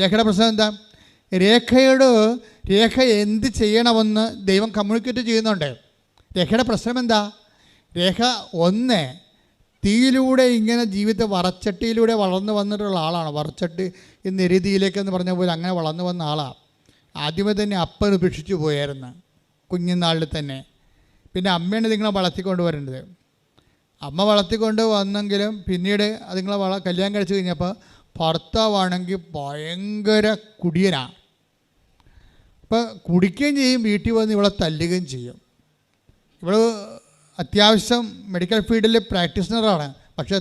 രേഖയുടെ പ്രശ്നം എന്താ? രേഖയോട് രേഖ എന്ത് ചെയ്യണമെന്ന് ദൈവം കമ്മ്യൂണിക്കേറ്റ് ചെയ്യുന്നുണ്ട്. രേഖയുടെ പ്രശ്നം എന്താ? രേഖ ഒന്ന് തീയിലൂടെ ഇങ്ങനെ ജീവിതത്തെ വറച്ചട്ടിയിലൂടെ വളർന്നു വന്നിട്ടുള്ള ആളാണ്. വറച്ചട്ടി ഈ രീതിയിലേക്കെന്ന് പറഞ്ഞ പോലെ അങ്ങനെ വളർന്നു വന്ന ആളാണ് ആദ്യമേ തന്നെ അപ്പൻ ഉപേക്ഷിച്ചു പോയായിരുന്നു. കുഞ്ഞുനാളിൽ തന്നെ. പിന്നെ അമ്മയാണ് നിങ്ങളെ വളർത്തിക്കൊണ്ട് വരേണ്ടത്. അമ്മ വളർത്തിക്കൊണ്ട് വന്നെങ്കിലും പിന്നീട് അതുങ്ങളെ വള കല്യാണം കഴിച്ചു കഴിഞ്ഞപ്പോൾ ഭർത്താവാണെങ്കിൽ ഭയങ്കര കുടിയനാണ് അപ്പോൾ കുടിക്കുകയും ചെയ്യും വീട്ടിൽ വന്ന് ഇവളെ തല്ലുകയും ചെയ്യും. ഇവൾ അത്യാവശ്യം മെഡിക്കൽ ഫീൽഡിൽ പ്രാക്ടീഷണറാണ് പക്ഷെ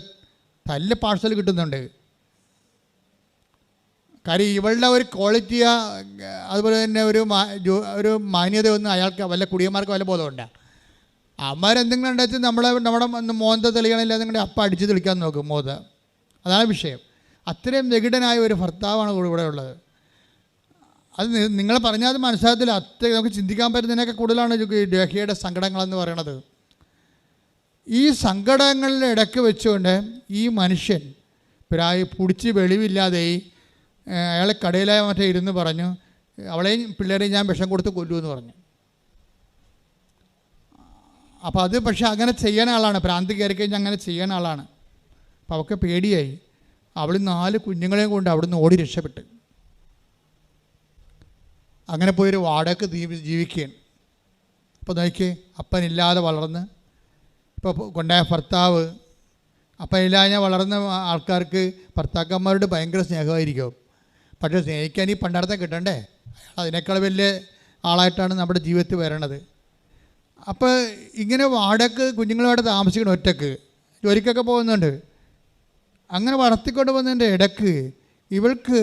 തല്ല് പാഴ്സൽ കിട്ടുന്നുണ്ട്. കാര്യം ഇവളുടെ ഒരു ക്വാളിറ്റി അതുപോലെ തന്നെ ഒരു ഒരു മാന്യത ഒരു മാന്യതയൊന്നും അയാൾക്ക് വല്ല കുടിയന്മാർക്ക് വല്ല ബോധമുണ്ട് അമ്മമാരെന്തെങ്കിലും ഉണ്ടായിട്ട് നമ്മളെ നമ്മുടെ മോന്ത തെളിയണില്ല നിങ്ങളുടെ അപ്പം അടിച്ച് തെളിക്കാൻ നോക്കും മോത അതാണ് വിഷയം. അത്രയും വികടനായ ഒരു ഭർത്താവാണ് ഇവിടെ ഉള്ളത്. അത് നിങ്ങൾ പറഞ്ഞാൽ അത് മനസ്സിലാകത്തില്ല. അത്ര നമുക്ക് ചിന്തിക്കാൻ പറ്റുന്നതിനൊക്കെ കൂടുതലാണ് ഈ രേഖയുടെ സങ്കടങ്ങളെന്ന് പറയണത്. ഈ സങ്കടങ്ങളുടെ ഇടയ്ക്ക് വെച്ചുകൊണ്ട് ഈ മനുഷ്യൻ പ്രായ പുടിച്ച് വെളിവില്ലാതെ അയാളെ കടയിലായ മറ്റേ ഇരുന്ന് പറഞ്ഞു അവളെയും പിള്ളേരെയും ഞാൻ വിഷം കൊടുത്ത് കൊല്ലുമെന്ന് പറഞ്ഞു. അപ്പോൾ അത് പക്ഷെ അങ്ങനെ ചെയ്യണ ആളാണ്. പ്രാന്തി കയറി കഴിഞ്ഞാൽ അങ്ങനെ ചെയ്യണ ആളാണ്. അപ്പോൾ അവൾക്ക് പേടിയായി. അവൾ നാല് കുഞ്ഞുങ്ങളെയും കൊണ്ട് അവിടുന്ന് ഓടി രക്ഷപ്പെട്ട്. അങ്ങനെ പോയൊരു വാടക ജീവി ജീവിക്കുകയാണ്. അപ്പോൾ നോക്കിയേ അപ്പനില്ലാതെ വളർന്ന് ഇപ്പോൾ കൊണ്ടായ ഭർത്താവ് അപ്പനില്ലാതെ വളർന്ന ആൾക്കാർക്ക് ഭർത്താക്കന്മാരോട് ഭയങ്കര സ്നേഹമായിരിക്കും. പക്ഷേ സ്നേഹിക്കാൻ ഈ പണ്ടടത്തെ കിട്ടണ്ടേ? അതിനേക്കാൾ വലിയ ആളായിട്ടാണ് നമ്മുടെ ജീവിതത്തിൽ വരണത്. അപ്പോൾ ഇങ്ങനെ വാടക കുഞ്ഞുങ്ങളുമായിട്ട് താമസിക്കണം ഒറ്റയ്ക്ക് ജോലിക്കൊക്കെ പോകുന്നുണ്ട്. അങ്ങനെ വളർത്തിക്കൊണ്ട് വന്നതിന്റെ ഇടയ്ക്ക് ഇവൾക്ക്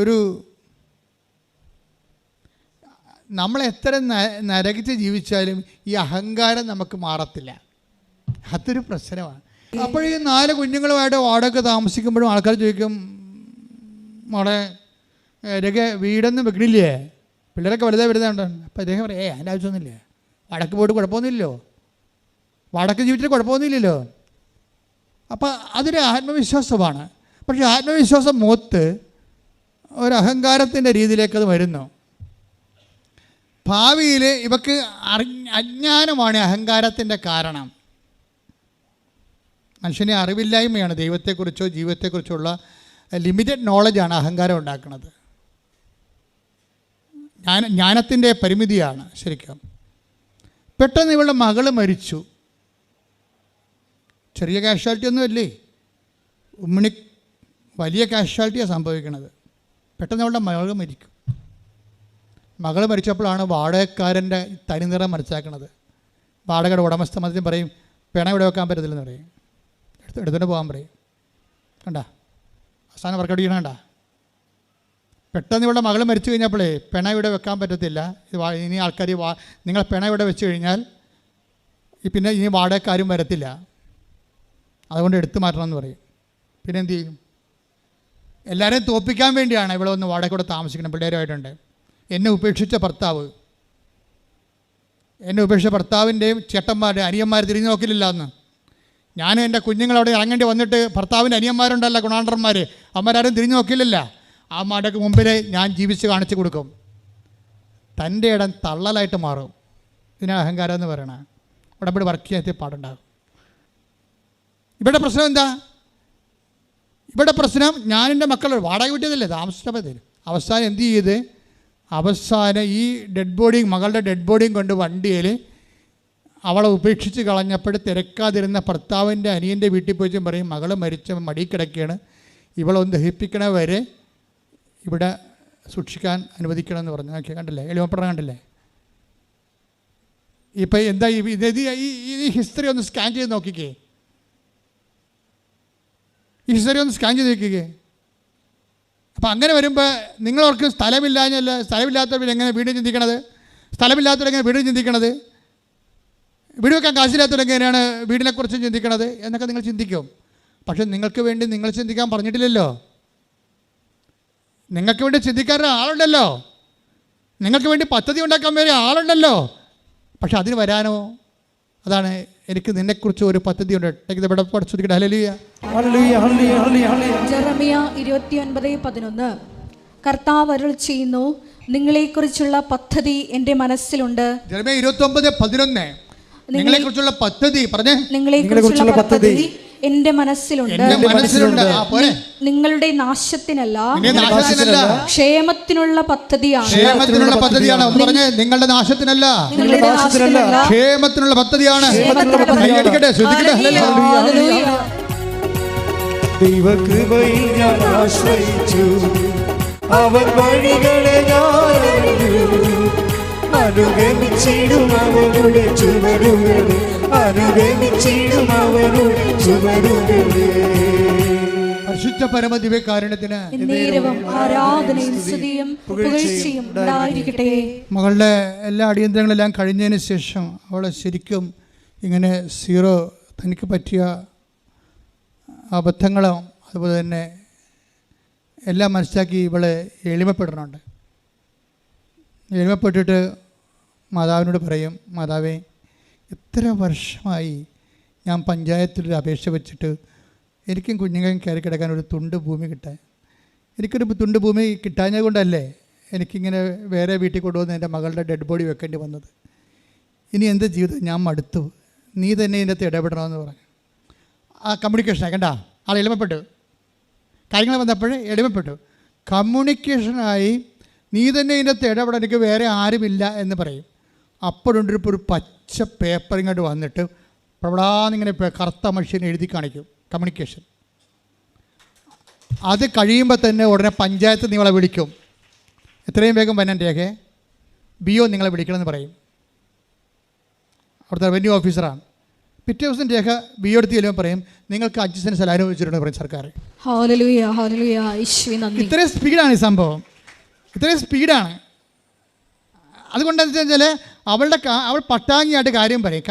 ഒരു നമ്മൾ എത്ര നരകിച്ച് ജീവിച്ചാലും ഈ അഹങ്കാരം നമുക്ക് മാറത്തില്ല. അതൊരു പ്രശ്നമാണ്. അപ്പോൾ ഈ നാല് കുഞ്ഞുങ്ങളുമായിട്ട് വാടൊക്കെ താമസിക്കുമ്പോഴും ആൾക്കാർ ചോദിക്കും മോളെ ഇതൊക്കെ വീടൊന്നും വെക്കണില്ലേ? പിള്ളേരൊക്കെ വലുതായി വരുന്നുണ്ട് അപ്പോൾ അദ്ദേഹം പറയും ഏ അതിന്റെ ആവശ്യമൊന്നുമില്ല. വടക്ക് പോയിട്ട് കുഴപ്പമൊന്നുമില്ലല്ലോ. വടക്ക് ജീവിച്ചിട്ട് കുഴപ്പമൊന്നുമില്ലല്ലോ. അപ്പോൾ അതൊരു ആത്മവിശ്വാസമാണ്. പക്ഷേ ആത്മവിശ്വാസം മൂത്ത് ഒരു അഹങ്കാരത്തിന്റെ രീതിയിലേക്ക് അത് വരുന്നു. ഭാവിയിൽ ഇവക്ക് അജ്ഞാനമാണ് അഹങ്കാരത്തിന്റെ കാരണം. മനുഷ്യനെ അറിവില്ലായ്മയാണ് ദൈവത്തെക്കുറിച്ചോ ജീവിതത്തെക്കുറിച്ചുള്ള ലിമിറ്റഡ് നോളജാണ് അഹങ്കാരം ഉണ്ടാക്കുന്നത്. ജ്ഞാന ജ്ഞാനത്തിന്റെ പരിമിതിയാണ് ശരിക്കും. പെട്ടെന്ന് ഇവളുടെ മകൾ മരിച്ചു. ചെറിയ കാഷ്വാലിറ്റി ഒന്നും അല്ലേ? ഉമ്മണി വലിയ കാഷ്വാലിറ്റിയാണ് സംഭവിക്കുന്നത് പെട്ടെന്ന് അവളുടെ മകൾ മരിക്കും. മകൾ മരിച്ചപ്പോഴാണ് വാടകക്കാരന്റെ തനിനിറം മനസ്സിലാക്കുന്നത് വാടകയുടെ ഉടമസ്ഥ മതത്തിൽ പറയും പിണ ഇവിടെ വെക്കാൻ പറ്റത്തില്ലെന്ന് പറയും. എടുത്ത് എടുത്തുകൊണ്ട് പോകാൻ പറയും. കണ്ട? അവസാനം വർക്കൗട്ട് കണ്ട പെട്ടെന്ന് ഇവിടെ മകൾ മരിച്ചു കഴിഞ്ഞപ്പോഴേ പിണ ഇവിടെ വെക്കാൻ പറ്റത്തില്ല. ഇത് ഇനി ആൾക്കാർ വാ നിങ്ങൾ പിണ ഇവിടെ വെച്ച് കഴിഞ്ഞാൽ പിന്നെ ഇനി വാടകക്കാരും വരത്തില്ല. അതുകൊണ്ട് എടുത്തു മാറ്റണം എന്ന് പറയും. പിന്നെ എന്ത് ചെയ്യും? എല്ലാവരെയും തോപ്പിക്കാൻ വേണ്ടിയാണ് ഇവിടെ ഒന്ന് വാടക കൂടെ താമസിക്കണം പിള്ളേരുമായിട്ടുണ്ട്. എന്നെ ഉപേക്ഷിച്ച ഭർത്താവ്. എന്നെ ഉപേക്ഷിച്ച ഭർത്താവിന്റെയും ചേട്ടന്മാരുടെ അനിയന്മാർ തിരിഞ്ഞു നോക്കില്ല എന്ന് ഞാനും എന്റെ കുഞ്ഞുങ്ങളവിടെ ഇറങ്ങേണ്ടി വന്നിട്ട് ഭർത്താവിന്റെ അനിയന്മാരുണ്ടല്ല ഗുണാണ്ടന്മാർ അമ്മരാരും തിരിഞ്ഞു നോക്കില്ലല്ല ആ മാടക്ക് മുമ്പിൽ ഞാൻ ജീവിച്ച് കാണിച്ചു കൊടുക്കും. തന്റെ ഇടം തള്ളലായിട്ട് മാറും. ഇതിനാണ് അഹങ്കാരം എന്ന് പറയണേ ഉടമ്പടി വർക്ക് ചെയ്യാത്ത പാടുണ്ടാകും. ഇവിടെ പ്രശ്നം എന്താ? ഇവിടെ പ്രശ്നം ഞാൻ എന്റെ മക്കൾ വാടക വീട്ടിയതല്ലേ താമസിച്ചപ്പോൾ അവസാനം എന്ത് ചെയ്ത്? അവസാനം ഈ ഡെഡ് ബോഡിയും മകളുടെ ഡെഡ് ബോഡിയും കൊണ്ട് വണ്ടിയിൽ അവളെ ഉപേക്ഷിച്ച് കളഞ്ഞപ്പോൾ തിരക്കാതിരുന്ന ഭർത്താവിന്റെ അനിയന്റെ വീട്ടിൽ പോയി പറയും മകൾ മരിച്ച മടി കിടക്കുകയാണ് ഇവളൊന്ന് ദഹിപ്പിക്കണ വരെ ഇവിടെ സൂക്ഷിക്കാൻ അനുവദിക്കണം എന്ന് പറഞ്ഞു. നോക്കിയാൽ കണ്ടില്ലേ? എളിമപ്പെടാൻ കണ്ടില്ലേ? ഇപ്പം എന്താ ഈ ഹിസ്റ്ററി ഒന്ന് സ്കാൻ ചെയ്ത് നോക്കിക്കേ. ഈ ഹിസ്റ്ററി ഒന്ന് സ്കാൻ ചെയ്ത് നോക്കിക്കേ. അപ്പം അങ്ങനെ വരുമ്പോൾ നിങ്ങളവർക്ക് സ്ഥലമില്ലാഞ്ഞല്ല സ്ഥലമില്ലാത്തവർ എങ്ങനെ വീട് ചിന്തിക്കണത്? സ്ഥലമില്ലാത്തവർ എങ്ങനെ വീട് ചിന്തിക്കണത്? വീട് വെക്കാൻ കാശില്ലാത്തവർ എങ്ങനെയാണ് വീടിനെക്കുറിച്ച് ചിന്തിക്കണത് എന്നൊക്കെ നിങ്ങൾ ചിന്തിക്കും. പക്ഷെ നിങ്ങൾക്ക് വേണ്ടി നിങ്ങൾ ചിന്തിക്കാൻ പറഞ്ഞിട്ടില്ലല്ലോ. നിങ്ങൾക്ക് വേണ്ടി ചിന്തിക്കാൻ ആളുണ്ടല്ലോ. നിങ്ങൾക്ക് വേണ്ടി പദ്ധതി ഉണ്ടാക്കാൻ വേറെ ആളുണ്ടല്ലോ. പക്ഷെ അതിന് വരാനോ? അതാണ് എനിക്ക് നിന്നെക്കുറിച്ച് ഒരു പദ്ധതിയുണ്ട്. ടേക്ക് ഇവിടെ പഠിച്ചിരിക്കട്ടെ hallelujah hallelujah hallelujah hallelujah hallelujah. Jeremiah ഇരുപത്തിയൊൻപത് പതിനൊന്ന്. കർത്താവ് അരുൾ ചെയ്യുന്നു നിങ്ങളെക്കുറിച്ചുള്ള പദ്ധതി എന്റെ മനസ്സിലുണ്ട്. ഒമ്പത് പതിനൊന്ന്. നിങ്ങളെക്കുറിച്ചുള്ള പദ്ധതി പറഞ്ഞേ. നിങ്ങളെക്കുറിച്ചുള്ള പദ്ധതി. മനസ്സിലുണ്ട്. എന്റെ മനസ്സിലുണ്ട്. ആ പോരെ. നിങ്ങളുടെ നാശത്തിനല്ല. ക്ഷേമത്തിനുള്ള പദ്ധതിയാണ്. ക്ഷേമത്തിനുള്ള പദ്ധതിയാണ്. പറഞ്ഞേ നിങ്ങളുടെ നാശത്തിനല്ല. നിങ്ങളുടെ നാശത്തിനല്ല. ക്ഷേമത്തിനുള്ള പദ്ധതിയാണ്. ദൈവകൃപയിൽ ഞാൻ ആശ്രയിച്ചു. അവർ വഴികളെ ഞാൻ അനുഗമിച്ചിടും അവരുടെ ചുവരുകളെ. അനുഗമിച്ചിടും അവരുടെ ചുവരുകളെ. പരിശുദ്ധ പരമ ദിവ്യകാരുണ്യത്തിന് എന്നേരവും ആരാധനയും സ്തുതിയും പുകഴ്ചയും ഉണ്ടായിരിക്കട്ടെ. മകളുടെ എല്ലാ അടിയന്തരങ്ങളെല്ലാം കഴിഞ്ഞതിന് ശേഷം അവളെ ശരിക്കും ഇങ്ങനെ സീറോ തനിക്ക് പറ്റിയ അബദ്ധങ്ങളും അതുപോലെ തന്നെ എല്ലാം മനസ്സിലാക്കി ഇവളെ എളിമപ്പെടണുണ്ട്. എളിമപ്പെട്ടിട്ട് മാതാവിനോട് പറയും മാതാവേ എത്ര വർഷമായി ഞാൻ പഞ്ചായത്തിലൊരു അപേക്ഷ വെച്ചിട്ട് എനിക്കും കുഞ്ഞുങ്ങളും കയറി കിടക്കാൻ ഒരു തുണ്ട് ഭൂമി കിട്ടാൻ. എനിക്കൊരു തുണ്ട് ഭൂമി കിട്ടാഞ്ഞത് കൊണ്ടല്ലേ എനിക്കിങ്ങനെ വേറെ വീട്ടിൽ കൊണ്ടുവന്ന് എന്റെ മകളുടെ ഡെഡ് ബോഡി വെക്കേണ്ടി വന്നത്? ഇനി എന്റെ ജീവിതം ഞാൻ മടുത്തു. നീ തന്നെ ഇതിനകത്ത് ഇടപെടണമെന്ന് പറഞ്ഞു. ആ കമ്മ്യൂണിക്കേഷൻ കണ്ട? ആൾ എളിമപ്പെട്ടു. കാര്യങ്ങൾ വന്നപ്പോൾ എളിമപ്പെട്ടു. കമ്മ്യൂണിക്കേഷനായി നീ തന്നെ ഇതിനകത്ത് ഇടപെടാൻ എനിക്ക് വേറെ ആരുമില്ല എന്ന് പറയും. അപ്പോഴുണ്ട് ഇപ്പോൾ ഒരു പച്ച പേപ്പർ ഇങ്ങോട്ട് വന്നിട്ട് പ്രവടാന്നിങ്ങനെ കറുത്ത മനുഷ്യനെ എഴുതി കാണിക്കും. കമ്മ്യൂണിക്കേഷൻ അത് കഴിയുമ്പോൾ തന്നെ ഉടനെ പഞ്ചായത്ത് നിങ്ങളെ വിളിക്കും. എത്രയും വേഗം വന്നാൻ രേഖ. ബി ഒ നിങ്ങളെ വിളിക്കണമെന്ന് പറയും. അവിടുത്തെ റവന്യൂ ഓഫീസറാണ് പിറ്റേ ദിവസം രേഖ ബി ഒ എടുത്ത് ചെല്ലുമ്പോൾ പറയും നിങ്ങൾക്ക് അഞ്ച് സെൻസ് സ്ഥലം അനുവദിച്ചിട്ടുണ്ട് പറയും സർക്കാർ. ഇത്രയും സ്പീഡാണ് ഈ സംഭവം. ഇത്രയും സ്പീഡാണ് അതുകൊണ്ടെന്ന് വെച്ചാൽ അവളുടെ അവൾ പട്ടാങ്ങിയായിട്ട് കാര്യം പറയും.